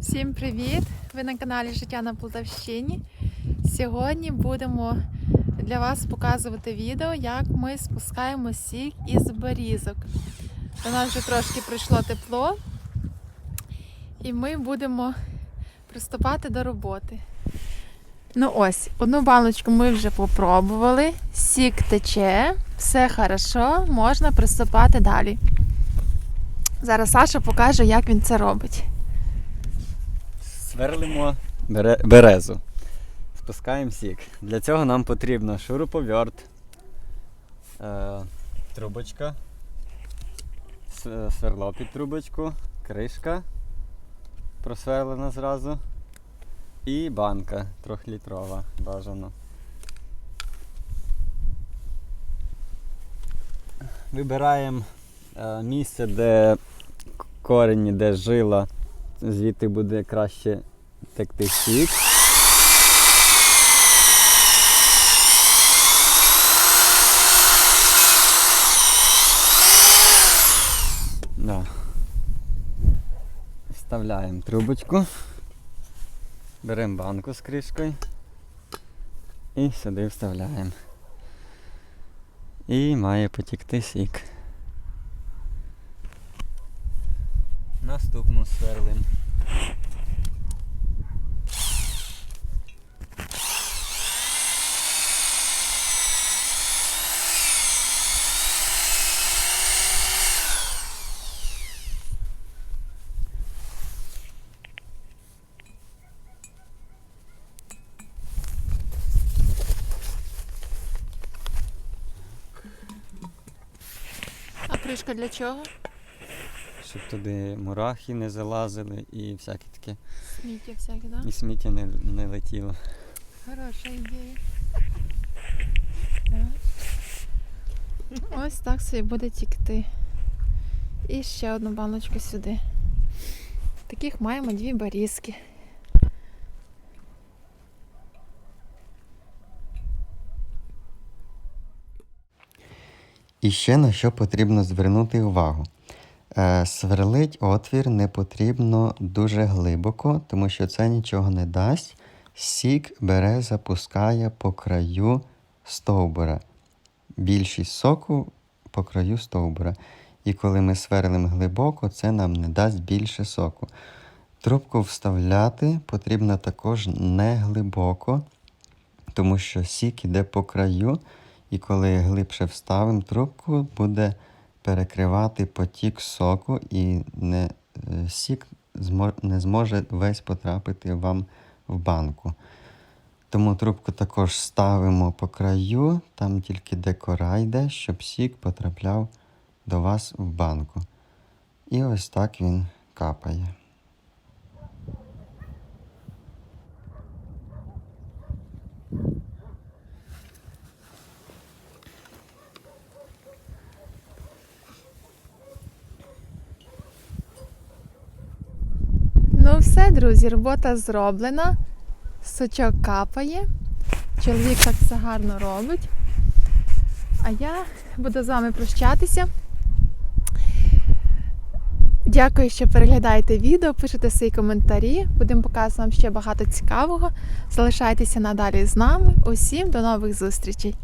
Всім привіт! Ви на каналі Життя на Полтавщині. Сьогодні будемо для вас показувати відео, як ми спускаємо сік із берізок. До нас вже трошки прийшло тепло, і ми будемо приступати до роботи. Ну ось, одну баночку ми вже попробували, сік тече, все хорошо, можна приступати далі. Зараз Саша покаже, як він це робить. Сверлимо бере- березу. Спускаємо сік. Для цього нам потрібно шуруповерт, е, трубочка, сверло під трубочку, кришка просверлена зразу. І банка трьохлітрова бажано. Вибираємо е, місце, де корені, де жила, звідти буде краще текти сік. Да. Вставляємо трубочку, беремо банку з кришкою і сюди вставляємо. І має потікти сік. Наступну сверлим. Кришка для чого? Щоб туди мурахи не залазили і всяке таке. Сміття всяке, так? І сміття не, не летіло. Хороша ідея. Так. Ось так собі буде тікти. І ще одну баночку сюди. Таких маємо дві барізки. І ще на що потрібно звернути увагу. Е, Сверлить отвір не потрібно дуже глибоко, тому що це нічого не дасть. Сік бере, запускає по краю стовбура. Більшість соку по краю стовбура. І коли ми сверлимо глибоко, це нам не дасть більше соку. Трубку вставляти потрібно також не глибоко, тому що сік іде по краю. І коли глибше вставимо трубку, буде перекривати потік соку і не, е, сік не зможе весь потрапити вам в банку. Тому трубку також ставимо по краю, там тільки де кора йде, щоб сік потрапляв до вас в банку. І ось так він капає. Ну все, друзі, робота зроблена. Сучок капає. Чоловік так все гарно робить. А я буду з вами прощатися. Дякую, що переглядаєте відео, пишете свої коментарі. Будемо показувати вам ще багато цікавого. Залишайтеся надалі з нами. Усім до нових зустрічей!